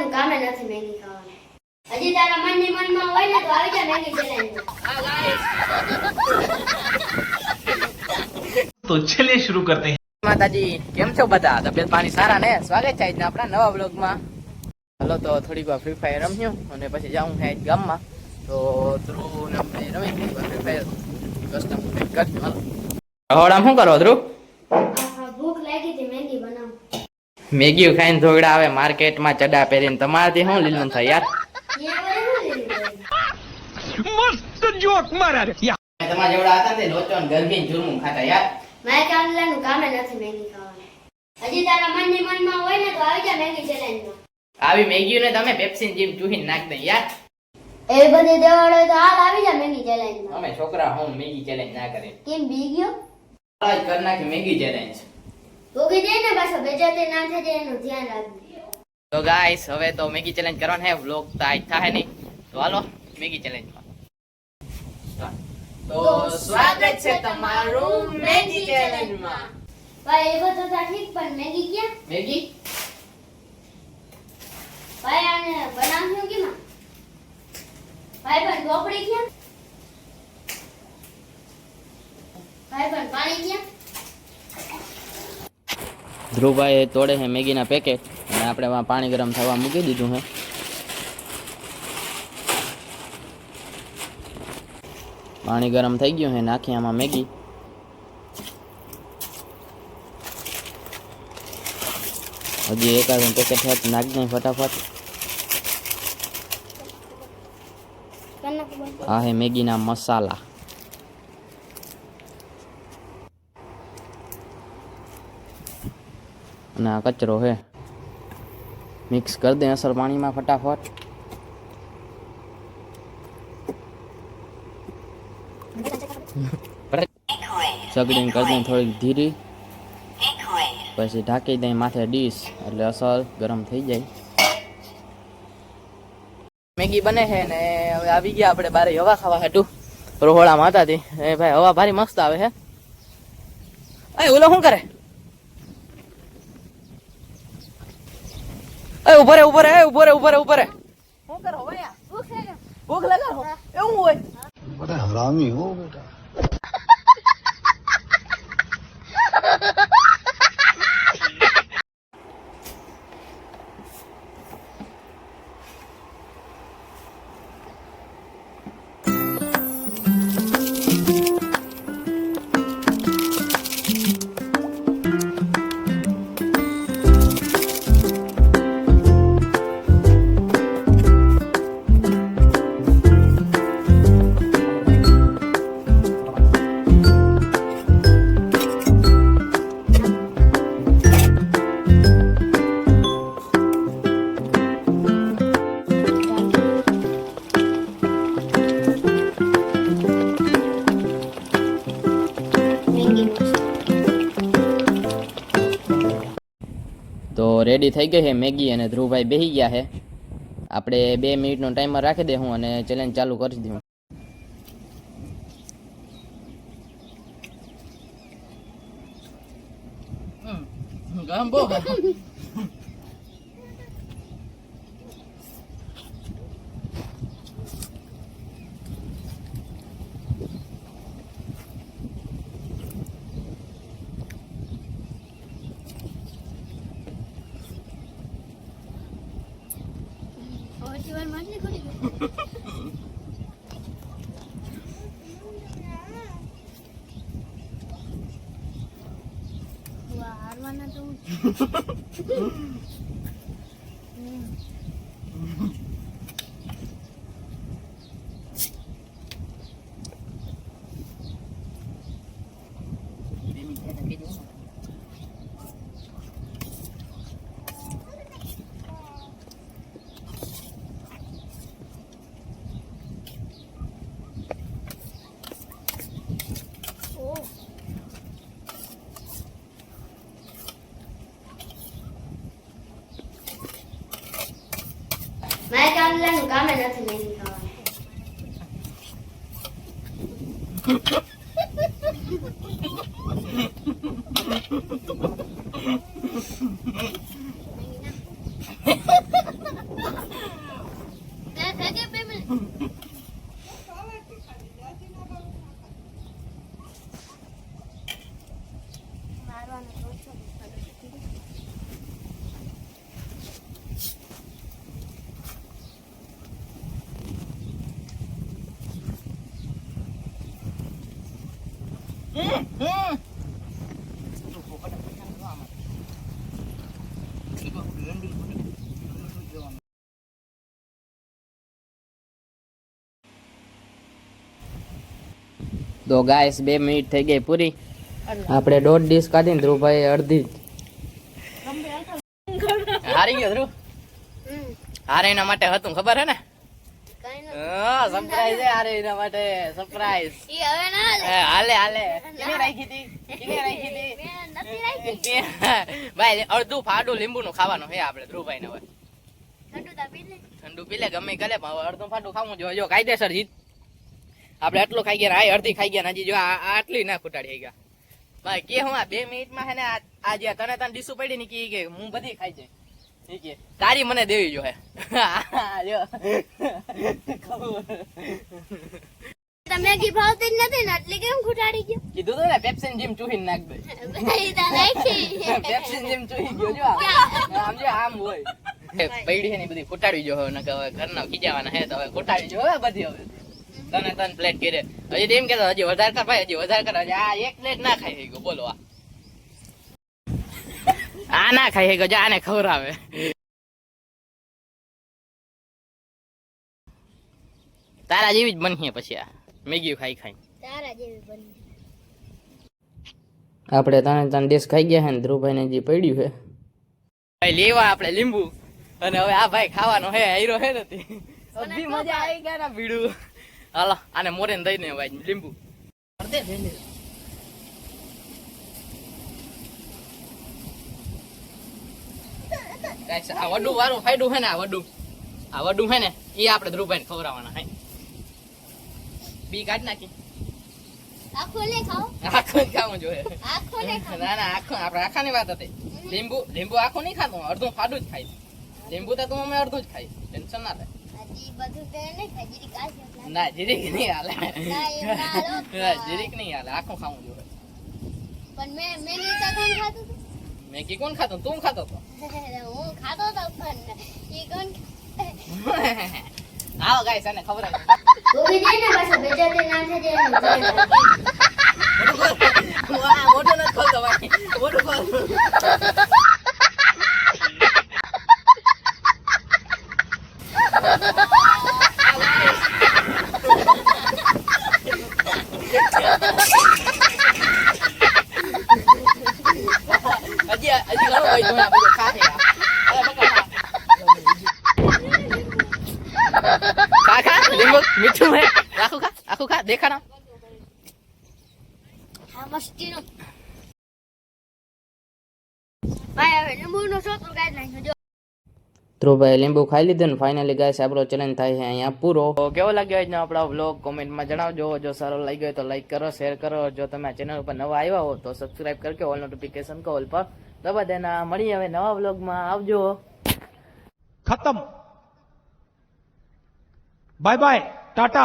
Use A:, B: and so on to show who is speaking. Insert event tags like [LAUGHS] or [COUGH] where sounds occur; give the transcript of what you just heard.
A: કરવાનું કામ નથી મેગી ખાવાનું. હજી તારા મનની મનમાં હોય ને તો આવી જા મેગી ચેલેન્જ
B: તો ચલે શરૂ કરતે.
C: માતાજી કેમ છો બધા? તબિયત પાણી સારા ને? સ્વાગત છે આજના આપણા નવા બ્લોગમાં હલો તો થોડીક વાર ફ્રી ફાયર રમ્યું અને પછી જાઉં હે ગામમાં. તો ધ્રુવ ને અમે રમી થોડીક ફ્રી ફાયર કસ્ટમ કરશું હલો. હવડામાં શું કરો ધ્રુવ?
A: મેગી
C: ખાઈને જોગડા આવે માર્કેટમાં ચડા પહેરીને. તમારાથી શું લીલું થાય યાર?
B: મસ્ત જોક મારા
C: તમારા જોડા હતા તે લોચો ગરમી ચૂરમું ખાતા યાર?
A: મારે કામલાનું કામ નથી મેગી ખાવાનું. હજી તારા મનની મનમાં હોય ને તો આવી જા મેગી ચેલેન્જ
C: આવી મેગીઓને તમે પેપ્સી જીમ ચૂહીને નાખ દે યાર.
A: એ બધી દેવાળો તો હાલ આવી જા મેગી ચેલેન્જ
C: અમે છોકરા હું મેગી ચેલેન્જ ના કરે.
A: કેમ બીગ્યો?
C: આજ કર નાખી મેગી ચેલેન્જ
A: ભૂખી જાય ને પાછો બેજાતે ના થઈ જાય એનું ધ્યાન રાખજો.
C: તો ગાઈસ હવે તો મેગી ચેલેન્જ કરવાનો હે વ્લોગ તો આજ થાય નહીં. તો હાલો મેગી ચેલેન્જ તો સ્વાગત છે તમારું મેગી ચેલેન્જમાં
A: ભાઈ એવો તો ઠીક પણ મેગી ક્યાં?
C: મેગી?
A: ભાઈ આને બનાવ્યું કેમાં? ભાઈ પણ ઢોકળી ક્યાં? ભાઈ પણ પાણી ક્યાં?
C: ધ્રુવભાઈ તોડે છે મેગીના પેકેટ અને આપણે એમાં પાણી ગરમ થવા મૂકી દીધું છે. પાણી ગરમ થઈ ગયું છે નાખી આમાં મેગી. હજી એકાદ પેકેટ છે તો નાખી દઈ ફટાફટ. આ હે મેગીના મસાલા. અને કચરો છે મિક્સ કરી દે અસર પાણીમાં ફટાફટ. સગડીને કરી દઈ થોડીક ધીરી. પછી ઢાંકી દઈ માથે ડીશ, એટલે અસર ગરમ થઈ જાય. મેગી બને છે ને, હવે આવી ગયા આપણે બારે હવા ખાવા હાટું રોહોળામાં હતા એ ભાઈ, હવા ભારી મસ્ત આવે છે એ, ઓલો શું કરે? ઊભો રે ઊભો રે ઊભો રે ઊભો રે ઊભો રે શું કરો ભૂખ લાગો? એવું હોય.
D: બધા હરામી
A: હો
C: બેટા. રેડી થઈ ગઈ છે, મેગી અને ધ્રુવભાઈ બેસી ગયા છે. આપણે બે મિનિટનો ટાઈમર રાખી દે હું અને ચેલેન્જ ચાલુ કરી દઉં.
A: મારે કામલાનું [LAUGHS] Մեկանլեն կամենաթ լինի կամենաթ։
C: Thank you. તો ગાઈસ બે મિનિટ થઈ ગઈ પૂરી. આપણે દોઢ ડીશ કાઢી ને ધ્રુવભાઈ અડધી હારી ગયો ધ્રુવ? હારે એના માટે હતું ખબર હે ને? સરપ્રાઈઝ હે એના માટે સરપ્રાઈઝ
A: ઈ હવે ના હાલે.
C: હાલે કિને રાખી હતી કિને રાખી હતી.
A: નથી રાખી. [LAUGHS]
C: ભાઈ અડધું ફાડું લીંબુ નું ખાવાનું હે આપણે ધ્રુવભાઈ ને હવે.
A: ઠંડુ તા પી લે.
C: ઠંડુ પી લે ગમે કરે પણ અડધું ફાડું ખાવું જો જો કાયદેસર જીત. આપણે આટલું ખાઈ ગયા આ અડધી ખાઈ ગયા હજી જો આટલી ના ખૂટાડી ગયા. ભાઈ કે હું આ બે મિનિટમાં હે ને આ આ તને તને ડીસું પડી ને કે હું બધી ખાઈ જાય. તારી મને દેવી જો હે. [LAUGHS] જો.
A: તો ભાવતી નથી ને એટલે કેમ ખૂટાડી ગયો?
C: કીધું તો ને પેપ્સિન જીમ ચૂહીને નાખ દે. પેપ્સિન જીમ ચૂહી ગયો જો આમ જો આમ હોય. પૈડી ને બધી ખૂટાડી જો હવે ઘરના ખીજાવાના હે તો હવે ખોટાડી જો હવે બધી હવે. તને તને પ્લેટ કરે હજી એમ કેતો હજી વધારે કર ભાઈ હજી વધારે કર હજી આ એક પ્લેટ ના ખાઈ ગયો બોલો આ. આ ના ખાઈ ગયો આને ખવડાવે. તારા જેવી જ બનીએ પછી આ. મેગી ખાઈ ખાઈ.
A: તારા જેવી બની
C: આપણે ત્રણે ત્રણ દેશ ખાઈ ગયા છે ને ધ્રુવભાઈ ને જે પડ્યું છે. ભાઈ લેવા આપણે લીંબુ. અને હવે આ ભાઈ ખાવાનો હે આયરો હે નથી બધી મજા આવી ગયા ના ભીડું. હાલો આને મોરે દઈ ને ભાઈ લીંબુ Guys, આ વડું વાળું ફાયદું હે ને આ વડું. આ વડું હે ને એ આપણે ધ્રુવભાઈ ખવડાવવાના હે. બી કાઢ નાખી.
A: આખો લે ખાઓ.
C: આખું ખાવું જોઈએ.
A: આખો લે ખાઓ.
C: ના ના આખું આપણે આખાની વાત હતી. લીંબુ લીંબુ આખું નહીં ખાતું અડધું ફાડું જ ખાય. લીંબુ તો તું અમે અડધું જ ખાઈ ટેન્શન ના થાય. ના જીરીક નહીં હાલે.
A: ના,
C: જીરીક નહીં હાલે આખું ખાવું જોઈએ.
A: પણ મેં મેં કોણ ખાતું હતું?
C: મેગી કોણ ખાતો? તું ખાતો તો. [LAUGHS]
A: હું ખાતો તો પણ ઈ કોણ
C: આવો ગાઈસ આને ખબર આવે
A: ગોબી દે ને પાછો બેજાતે ના થઈ જાય.
C: મોટો નથી ખોલતો ભાઈ ખાશે આ. અરે બકા ખા. ખા લીંબુ ખાઈ લીધું ને ફાઇનલી ગાઈસ આપણો ચેલેન્જ થાય છે અહીંયા પૂરો. કેવો લાગ્યો આજનો આપણો વ્લોગ કોમેન્ટમાં જણાવજો. જો સારો લાગ્યો હોય તો લાઈક કરો શેર કરો. જો તમે ચેનલ ઉપર નવા આવ્યા હો તો સબસ્ક્રાઇબ કરકે ઓલ નોટિફિકેશન કોલ પર. દબા દેના મળી હવે નવા વ્લોગમાં આવજો.
B: ખતમ. Bye-bye. Tata.